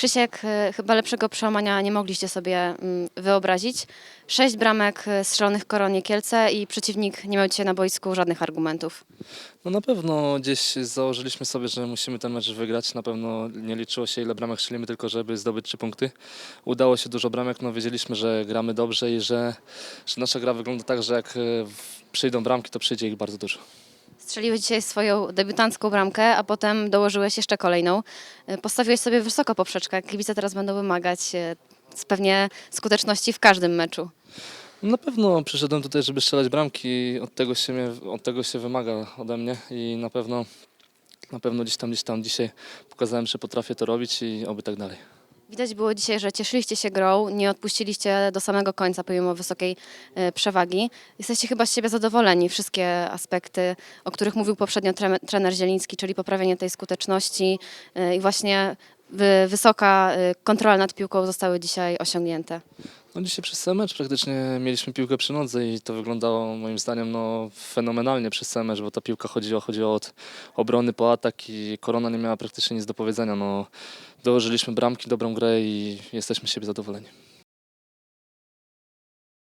Krzysiek, y, chyba lepszego przełamania nie mogliście sobie mm, wyobrazić. Sześć bramek y, strzelonych koronie Kielce i przeciwnik nie miał dzisiaj na boisku żadnych argumentów. No na pewno gdzieś założyliśmy sobie, że musimy ten mecz wygrać. Na pewno nie liczyło się ile bramek strzelimy, tylko żeby zdobyć trzy punkty. Udało się dużo bramek, no wiedzieliśmy, że gramy dobrze i że, że nasza gra wygląda tak, że jak w- przyjdą bramki, to przyjdzie ich bardzo dużo. Strzeliłeś dzisiaj swoją debiutancką bramkę, a potem dołożyłeś jeszcze kolejną. Y, Postawiłeś sobie wysoko poprzeczkę. Kibice teraz będą wymagać y, z pewnie skuteczności w każdym meczu. Na pewno przyszedłem tutaj, żeby strzelać bramki, od tego się, mnie, od tego się wymaga ode mnie i na pewno, na pewno gdzieś tam, gdzieś tam dzisiaj pokazałem, że potrafię to robić i oby tak dalej. Widać było dzisiaj, że cieszyliście się grą, nie odpuściliście do samego końca pomimo wysokiej e, przewagi. Jesteście chyba z siebie zadowoleni. Wszystkie aspekty, o których mówił poprzednio tre- trener Zieliński, czyli poprawienie tej skuteczności e, i właśnie wy- wysoka e, kontrola nad piłką zostały dzisiaj osiągnięte. No dzisiaj przez cały mecz praktycznie mieliśmy piłkę przy nodze i to wyglądało moim zdaniem no, fenomenalnie przez cały mecz, bo ta piłka chodziła, chodziła od obrony po atak i Korona nie miała praktycznie nic do powiedzenia. No, dołożyliśmy bramki, dobrą grę i jesteśmy z siebie zadowoleni.